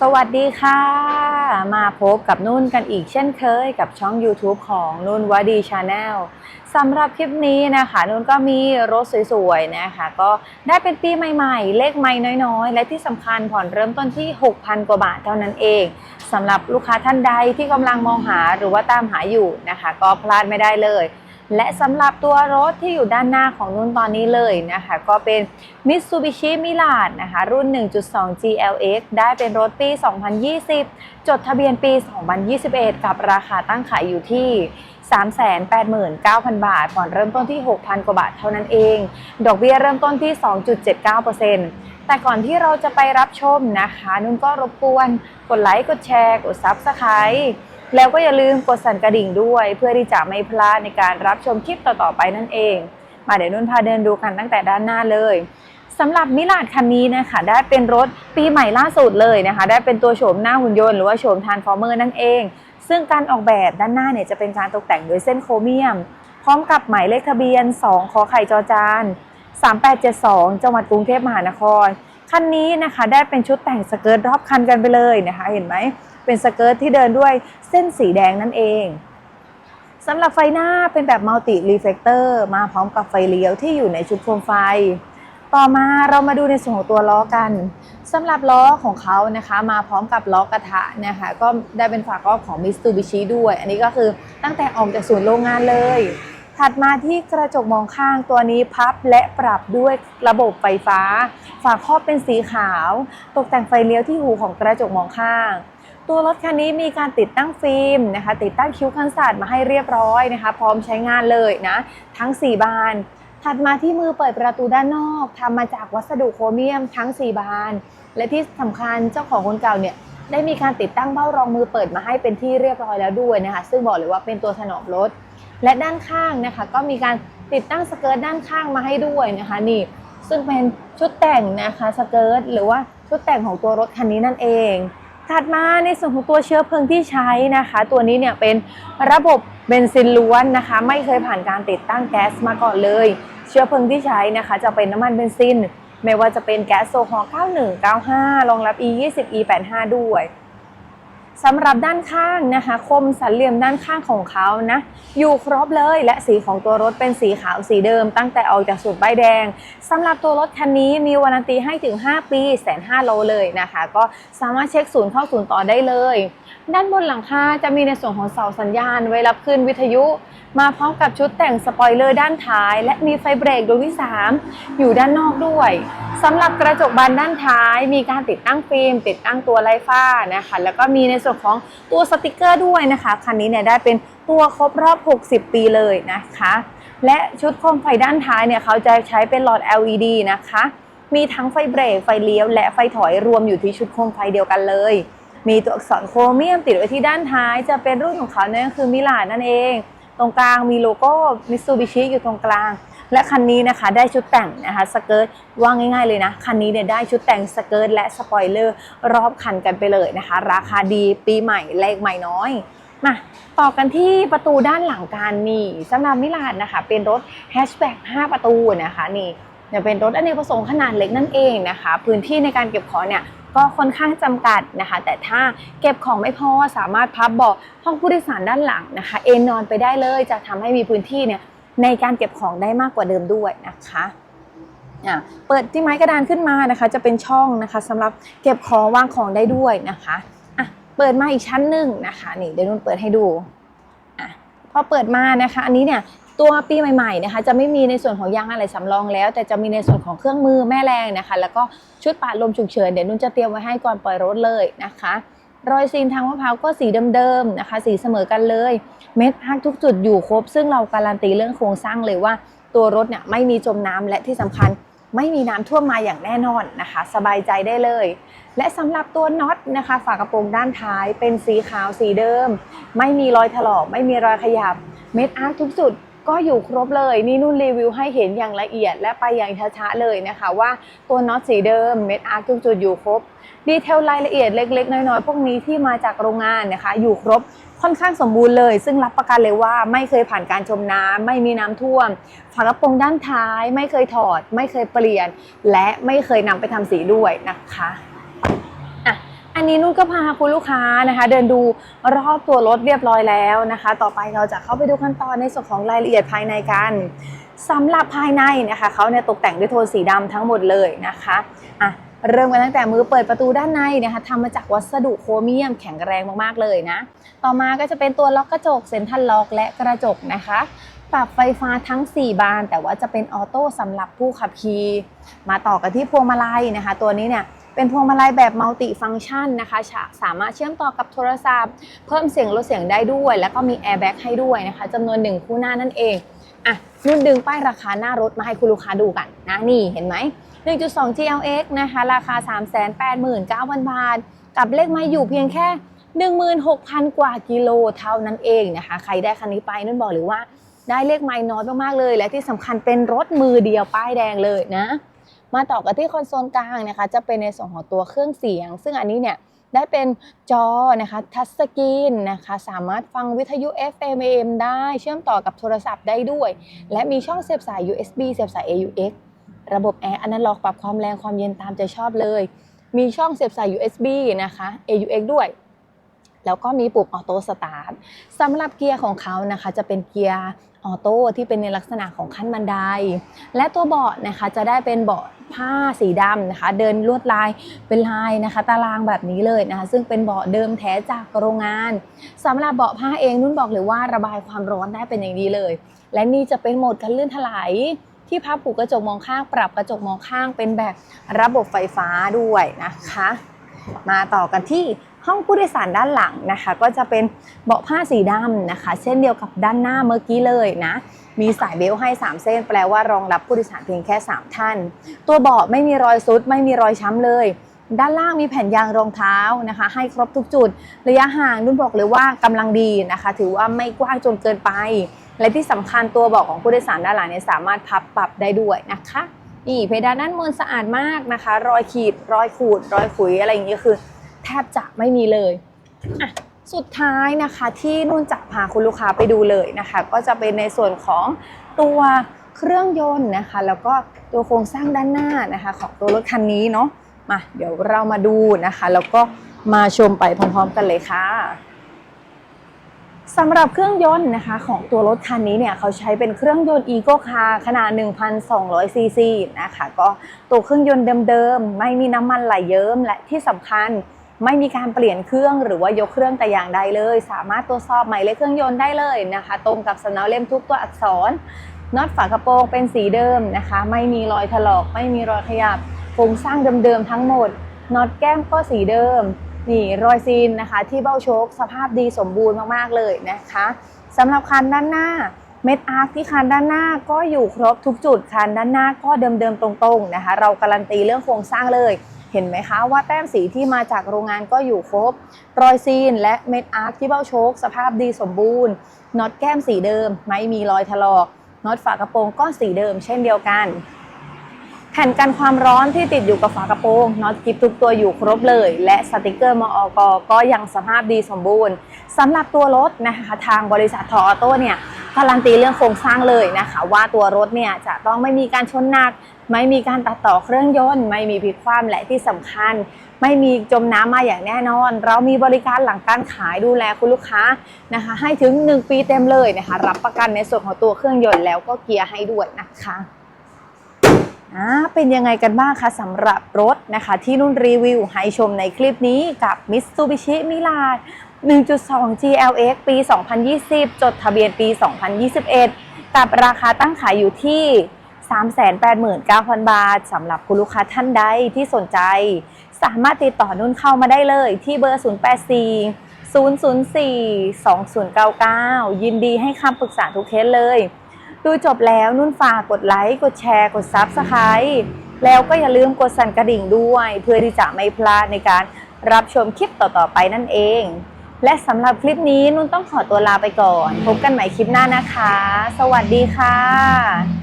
สวัสดีค่ะ มาพบกับนุ่นกันอีกเช่นเคยกับช่อง YouTube ของนุ่นวดีชาแนลสำหรับคลิปนี้นะคะ นุ่นก็มีรถสวยๆนะคะ ก็ได้เป็นปีใหม่ๆ เลขไม่น้อยๆ และที่สำคัญผ่อนเริ่มต้นที่ 6,000 กว่าบาทเท่านั้นเองสำหรับลูกค้าท่านใดที่กำลังมองหาหรือว่าตามหาอยู่นะคะ ก็พลาดไม่ได้เลย และสำหรับตัวรถที่อยู่ด้านหน้าของนุ่นตอนนี้เลยนะคะ ก็เป็น Mitsubishi Mirage นะคะ รุ่น 1.2 GLX ได้เป็นรถปี 2020 จดทะเบียนปี 2021 กับราคาตั้งขายอยู่ที่ 389,000 บาท ผ่อนเริ่มต้นที่ 6,000 กว่าบาทเท่านั้นเอง ดอกเบี้ยเริ่มต้นที่ 2.79%แต่ก่อนที่เราจะไปรับชมนะคะ นุ่นก็รบกวนกดไลค์ กดแชร์ กด Subscribe แล้วก็อย่าลืมกดสั่นกระดิ่งด้วย เพื่อที่จะไม่พลาดในการรับชมคลิปต่อๆไปนั่นเอง มาเดี๋ยวนุ่นพาเดินดูกันตั้งแต่ด้านหน้าเลยสำหรับมิลาดคันนี้นะคะได้เป็นรถปีใหม่ล่าสุดเลยนะคะ ได้เป็นตัวโฉมหน้าหุ่นยนต์หรือว่าโฉมทานฟอร์เมอร์นั่นเอง ซึ่งการออกแบบด้านหน้าเนี่ยจะเป็นการตกแต่งโดยเส้นโครเมียม พร้อมกับหมายเลขทะเบียน 2 ขอไข่จอจาน3872 จังหวัดกรุงเทพมหานคร คันนี้นะคะได้เป็นชุดแต่งสเกิร์ตรอบคันกันไปเลยนะคะ เห็นไหม เป็นสเกิร์ตที่เดินด้วยเส้นสีแดงนั่นเองสำหรับไฟหน้าเป็นแบบมัลติรีเฟกเตอร์มาพร้อมกับไฟเลี้ยวที่อยู่ในชุดโคมไฟ ต่อมาเรามาดูในส่วนของตัวล้อกันสำหรับล้อของเขานะคะ มาพร้อมกับล้อกระทะนะคะก็ได้เป็นฝาครอบของ Mitsubishi ด้วย อันนี้ก็คือตั้งแต่ออกจากศูนย์โรงงานเลย ถัดมาที่กระจกมองข้างตัวนี้พับและปรับด้วยระบบไฟฟ้า ฝาครอบเป็นสีขาว ตกแต่งไฟเลี้ยวที่หูของกระจกมองข้าง ตัวรถคันนี้มีการติดตั้งฟิล์มนะคะ ติดตั้งคิ้วกันศาสตร์มาให้เรียบร้อยนะคะ พร้อมใช้งานเลยนะ ทั้ง 4 บาน ถัดมาที่มือเปิดประตูด้านนอกทำมาจากวัสดุโครเมียมทั้ง 4 บาน และที่สำคัญเจ้าของคนเก่าเนี่ยได้มีการติดตั้งเบ้ารองมือเปิดมาให้เป็นที่เรียบร้อยแล้วด้วยนะคะ ซึ่งบอกเลยว่าเป็นตัวถนอมรถ และด้านข้างนะคะ ก็มีการติดตั้งสเกิร์ตด้านข้างมาให้ด้วยนะคะนี่ซึ่งเป็นชุดแต่งนะคะสเกิร์ตหรือว่าชุดแต่งของตัวรถคันนี้นั่นเอง ถัดมาในส่วนของตัวเชื้อเพลิงที่ใช้นะคะ ตัวนี้เนี่ยเป็นระบบเบนซินล้วนนะคะ ไม่เคยผ่านการติดตั้งแก๊สมาก่อนเลย เชื้อเพลิงที่ใช้นะคะ จะเป็นน้ำมันเบนซิน ไม่ว่าจะเป็นแก๊สโซฮอล์91 95รองรับ E20 E85 ด้วย สำหรับด้านข้างนะคะ คมสันเหลี่ยมด้านข้างของเขานะ อยู่ครบเลยและสีของตัวรถเป็นสีขาวสีเดิม ตั้งแต่ออกจากสูตรใบแดงสำหรับตัวรถคันนี้มีวารันตีให้ถึง 5 ปีแสนห้าโลเลยนะคะ ก็สามารถเช็คศูนย์เข้าศูนย์ต่อได้เลย ด้านบนหลังคาจะมีในส่วนของเสาสัญญาณ ไว้รับขึ้นวิทยุ มาพร้อมกับชุดแต่งสปอยเลอร์ด้านท้าย และมีไฟเบรกดวงที่ 3 อยู่ด้านนอกด้วยสำหรับกระจกบานด้านท้าย มีการติดตั้งฟิล์มติดตั้งตัวไล่ฟ้านะคะแล้วก็มีในส่วนของตัวสติกเกอร์ด้วยนะคะคันนี้เนี่ยได้เป็นตัวครบรอบ 60 ปีเลยนะคะ และชุดโคมไฟด้านท้ายเนี่ยเขาจะใช้เป็นหลอด LED นะคะ มีทั้งไฟเบรกไฟเลี้ยว และไฟถอยรวมอยู่ที่ชุดโคมไฟเดียวกันเลย มีตัวอักษรโครเมียมติดไว้ที่ด้านท้ายจะเป็นรุ่นของเขาเนี่ยคือมิลานนั่นเอง ตรงกลางมีโลโก้มิ t ซูบิชิอยู่ตรงกลาง และคันนี้นะคะได้ชุดแต่งนะคะสเกิร์ตว่าง่ายๆเลยนะ คันนี้เนี่ยได้ชุดแต่งสเกิร์ตและสปอยเลอร์รอบคันกันไปเลยนะคะ ราคาดีปีใหม่เลขใหม่น้อยมาต่อกันที่ประตูด้านหลังกันนี่สำหรับมิลานนะคะ เป็นรถแฮชแบ็ก5ประตูนะคะนี่เนี่ยเป็นรถอเนกประสงค์ขนาดเล็กนั่นเองนะคะ พื้นที่ในการเก็บของเนี่ยก็ค่อนข้างจำกัดนะคะ แต่ถ้าเก็บของไม่พอสามารถพับเบาะห้องผู้โดยสารด้านหลังนะคะ เอนนอนไปได้เลยจะทำให้มีพื้นที่เนี่ย ในการเก็บของได้มากกว่าเดิมด้วยนะคะอะเปิดที่ไม้กระดานขึ้นมานะคะ จะเป็นช่องนะคะสำหรับเก็บของวางของได้ด้วยนะคะอะเปิดมาอีกชั้นหนึ่งนะคะนี่เดี๋ยวนุ่นเปิดให้ดูอะพอเปิดมานะคะ อันนี้เนี่ยตัวปีใหม่ๆนะคะ จะไม่มีในส่วนของยางอะไรสำรองแล้ว แต่จะมีในส่วนของเครื่องมือแม่แรงนะคะ แล้วก็ชุดปาดลมฉุกเฉินเดี๋ยวนุ่นจะเตรียมไว้ให้ก่อนปล่อยรถเลยนะคะ รอยซีนทางมะพร้าวก็สีเดิมๆนะคะ สีเสมอกันเลย เม็ดพักทุกจุดอยู่ครบ ซึ่งเราการันตีเรื่องโครงสร้างเลยว่า ตัวรถเนี่ยไม่มีจมน้ำและที่สำคัญไม่มีน้ำท่วมมาอย่างแน่นอนนะคะ สบายใจได้เลย และสำหรับตัวน็อตนะคะ ฝากระโปรงด้านท้ายเป็นสีขาวสีเดิม ไม่มีรอยถลอกไม่มีรอยขยับ เม็ดอาร์คทุกจุด ก็อยู่ครบเลยนี่นุ่นรีวิวให้เห็นอย่างละเอียด และไปอย่างช้าๆเลยนะคะ ว่าตัวน็อตสีเดิมเม็ดอาร์ทุกจุดอยู่ครบดีเทลรายละเอียดเล็ก ๆ น้อยๆพวกนี้ที่มาจากโรงงานนะคะ อยู่ครบค่อนข้างสมบูรณ์เลย ซึ่งรับประกันเลยว่าไม่เคยผ่านการชมน้ำไม่มีน้ำท่วมฝากระโปรงด้านท้าย ไม่เคยถอด ไม่เคยเปลี่ยน และไม่เคยนำไปทำสีด้วยนะคะ นนนี้นุ่นก็พาคุณลูกค้านะคะ เดินดูรอบตัวรถเรียบร้อยแล้วนะคะ ต่อไปเราจะเข้าไปดูขั้นตอนในส่วนของรายละเอียดภายในกันสำหรับภายในนะคะเขาเนี่ยตกแต่งด้วยโทนสีดำทั้งหมดเลยนะคะอะเริ่มกันตั้งแต่มือเปิดประตูด้านในนะคะทำมาจากวัสดุโครเมียมแข็งแรงมากๆเลยนะ ต่อมาก็จะเป็นตัวล็อกกระจกเซ็นทรัลล็อกและกระจกนะคะ ปรับไฟฟ้าทั้ง 4 บาน แต่ว่าจะเป็นออโต้สำหรับผู้ขับขี่มาต่อกันที่พวงมาลัยนะคะ ตัวนี้เนี่ย เป็นพวงมาลัยแบบมัลติฟัง c t ชันนะคะ สามารถเชื่อมต่อกับโทรศัพท์ เพิ่มเสียงลดเสียงได้ด้วย แล้วก็มีแอร์แบ็กให้ด้วยนะคะจำนวนหนึ่งคู่หน้านั่นเองอะนุ่นดึงป้ายราคาหน้ารถมาให้คุณลูกค้าดูกันนะนี่เห็นไหม 1.2 GLX นะคะ ราคา 389,000 บาท กับเลขไม้อยู่เพียงแค่16,000 กว่ากิโลเท่านั้นเองนะคะ ใครได้คันนี้ไปนุ่นบอกเลยว่าได้เลขไม้น้อยมากๆเลย และที่สำคัญเป็นรถมือเดียวป้ายแดงเลยนะ มาต่อกันที่คอนโซลกลางนะคะจะเป็นในส่วนของตัวเครื่องเสียง ซึ่งอันนี้เนี่ยได้เป็นจอนะคะทัชสกรีนนะคะสามารถฟังวิทยุ FM AM ได้เชื่อมต่อกับโทรศัพท์ได้ด้วย และมีช่องเสียบสาย USB เสียบสาย AUX ระบบแอร์อนาล็อกปรับความแรงความเย็นตามใจชอบเลย มีช่องเสียบสาย USB นะคะ AUX ด้วย แล้วก็มีปุ่มออโต้สตาร์ทสำหรับเกียร์ของเขานะคะ จะเป็นเกียร์ออโต้ที่เป็นในลักษณะของขั้นบันได และตัวเบาะนะคะจะได้เป็นเบาะผ้าสีดำนะคะ เดินลวดลายเป็นลายนะคะ ตารางแบบนี้เลยนะคะ ซึ่งเป็นเบาะเดิมแท้จากโรงงานสำหรับเบาะผ้าเองนุ่นบอกเลยว่าระบายความร้อนได้เป็นอย่างดีเลย และนี่จะเป็นโหมดการเลื่อนถลายที่พับผูกกระจกมองข้างปรับกระจกมองข้างเป็นแบบระบบไฟฟ้าด้วยนะคะ มาต่อกันที่ ห้องผู้โดยสารด้านหลังนะคะ ก็จะเป็นเบาะผ้าสีดำนะคะ เช่นเดียวกับด้านหน้าเมื่อกี้เลยนะมีสายเบลต์ให้ 3 เส้น แปลว่ารองรับผู้โดยสารเพียงแค่ 3 ท่าน ตัวเบาะไม่มีรอยซุด ไม่มีรอยช้ำเลย ด้านล่างมีแผ่นยางรองเท้านะคะ ให้ครบทุกจุด ระยะห่างนุ่นบอกเลยว่ากำลังดีนะคะ ถือว่าไม่กว้างจนเกินไป และที่สำคัญตัวเบาะของผู้โดยสารด้านหลังเนี่ยสามารถพับปรับได้ด้วยนะคะนี่เพดานด้านบนสะอาดมากนะคะ รอยขีด รอยขูด รอยขุยอะไรอย่างนี้ยคือ แทบจะไม่มีเลยอะสุดท้ายนะคะที่นุ่นจะพาคุณลูกค้าไปดูเลยนะคะ ก็จะเป็นในส่วนของตัวเครื่องยนต์นะคะ แล้วก็ตัวโครงสร้างด้านหน้านะคะ ของตัวรถคันนี้เนาะมาเดี๋ยวเรามาดูนะคะ แล้วก็มาชมไปพร้อมๆกันเลยค่ะสำหรับเครื่องยนต์นะคะของตัวรถคันนี้เนี่ยเขาใช้เป็นเครื่องยนต์ Eco Car ขนาด 1,200 ซีซีนะคะ ก็ตัวเครื่องยนต์เดิมๆ ไม่มีน้ำมันไหลเยิ้มและที่สำคัญ ไม่มีการเปลี่ยนเครื่องหรือว่ายกเครื่องแต่อย่างใดเลย สามารถตรวจสอบหมายเลขเครื่องยนต์ได้เลยนะคะ ตรงกับสำเนาเล่มทุกตัวอักษรน็อตฝากระโปรงเป็นสีเดิมนะคะ ไม่มีรอยถลอก ไม่มีรอยขยับโครงสร้างเดิมๆทั้งหมดน็อตแก้มก็สีเดิมนี่รอยซีนนะคะ ที่เบ้าโชคสภาพดีสมบูรณ์มากๆเลยนะคะสำหรับคันด้านหน้าเม็ดอาร์คที่คันด้านหน้าก็อยู่ครบทุกจุดคันด้านหน้าก็เดิมๆตรงๆนะคะ เราการันตีเรื่องโครงสร้างเลย เห็นไหมคะว่าแต้มสีที่มาจากโรงงานก็อยู่ครบ รอยซีนและเม็ดอาร์คที่เบ้าโชค สภาพดีสมบูรณ์น็อตแก้มสีเดิม ไม่มีรอยถลอกน็อตฝากระโปรงก็สีเดิมเช่นเดียวกัน แผ่นกันความร้อนที่ติดอยู่กับฝากระโปรงน็อตกิฟทุกตัวอยู่ครบเลย และสติกเกอร์มอกก็ยังสภาพดีสมบูรณ์สำหรับตัวรถนะคะทางบริษัททออโต้เนี่ยการันตีเรื่องโครงสร้างเลยนะคะ ว่าตัวรถเนี่ยจะต้องไม่มีการชนหนัก ไม่มีการตัดต่อเครื่องยนต์ ไม่มีพลิกคว่ำและที่สำคัญ ไม่มีจมน้ำมาอย่างแน่นอน เรามีบริการหลังการขายดูแลคุณลูกค้านะคะ ให้ถึง 1 ปีเต็มเลยนะคะ รับประกันในส่วนของตัวเครื่องยนต์แล้วก็เกียร์ให้ด้วยนะคะอ่าเป็นยังไงกันบ้างคะสำหรับรถนะคะ ที่นุ่นรีวิวให้ชมในคลิปนี้กับ Mitsubishi Mirage 1.2 GLX ปี 2020 จดทะเบียนปี 2021 กับราคาตั้งขายอยู่ที่ 389,000 บาทสำหรับคุณลูกค้าท่านใดที่สนใจ สามารถติดต่อนุ่นเข้ามาได้เลยที่เบอร์ 084 004 2099 ยินดีให้คำปรึกษาทุกเคสเลย ดูจบแล้วนุ่นฝากกดไลค์ กดแชร์ กดซับสไคร b ์แล้วก็อย่าลืมกดสั่นกระดิ่งด้วย เพื่อที่จะไม่พลาดในการรับชมคลิปต่อ ๆ ไปนั่นเอง และสำหรับคลิปนี้นุ่นต้องขอตัวลาไปก่อน พบกันใหม่คลิปหน้านะคะ สวัสดีค่ะ